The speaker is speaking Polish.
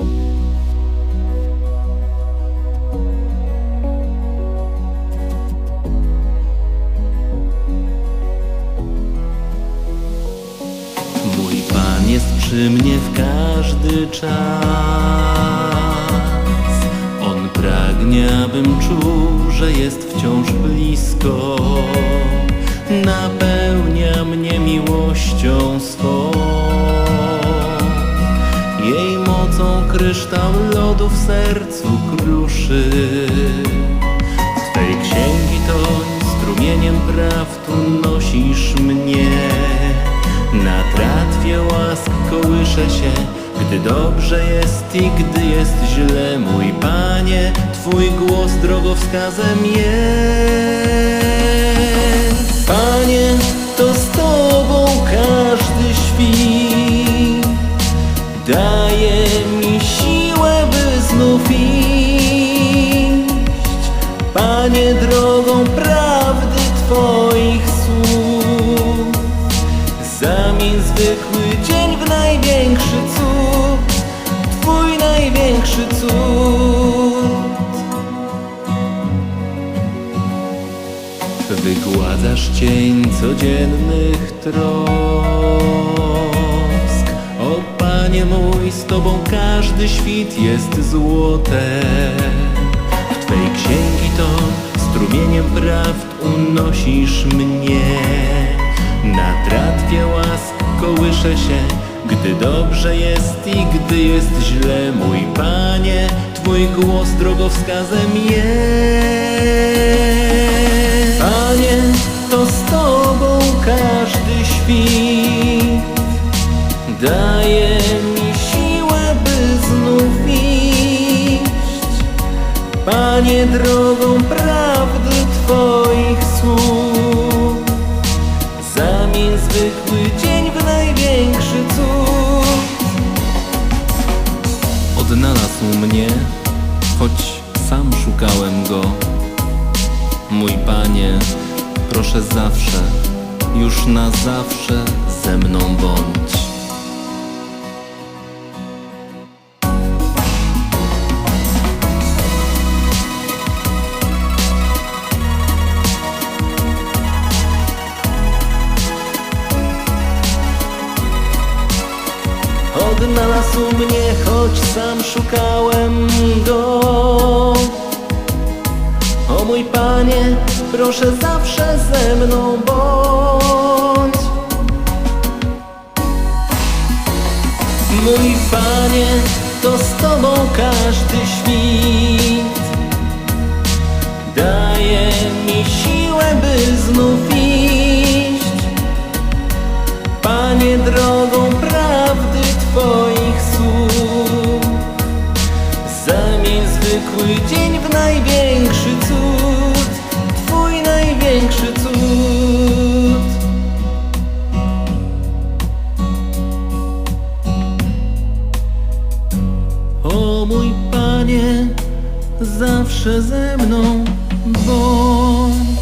Mój Pan jest przy mnie w każdy czas. On pragnie, abym czuł, że jest wciąż blisko. Napełnia mnie miłością swą. Kryształ lodu w sercu kruszy. Z Twej księgi toń strumieniem prawd unosisz mnie. Na tratwie łask kołyszę się, gdy dobrze jest i gdy jest źle, mój Panie, Twój głos drogowskazem jest. Panie, to z Tobą zamień zwykły dzień w największy cud, Twój największy cud. Wygładzasz cień codziennych trosk. O Panie mój, z Tobą każdy świt jest złotem. W Twej księgi to strumieniem prawd unosisz mnie kołyszę się Gdy dobrze jest i gdy jest źle. Mój Panie, Twój głos drogowskazem jest. Panie, to z Tobą każdy świt Daje mi siłę, by znów iść. Panie, drogą prawdy Twoich słów. Zamień zwykły Odnalazł mnie, choć sam szukałem go Mój Panie, proszę zawsze, już na zawsze ze mną bądź. Odnalazł mnie, choć sam szukałem go. O mój Panie, proszę zawsze ze mną bądź. Mój Panie, to z Tobą każdy świt daje mi siłę, by znów iść. Panie, drogą zwykły dzień w największy cud. Twój największy cud. O mój Panie, zawsze ze mną bądź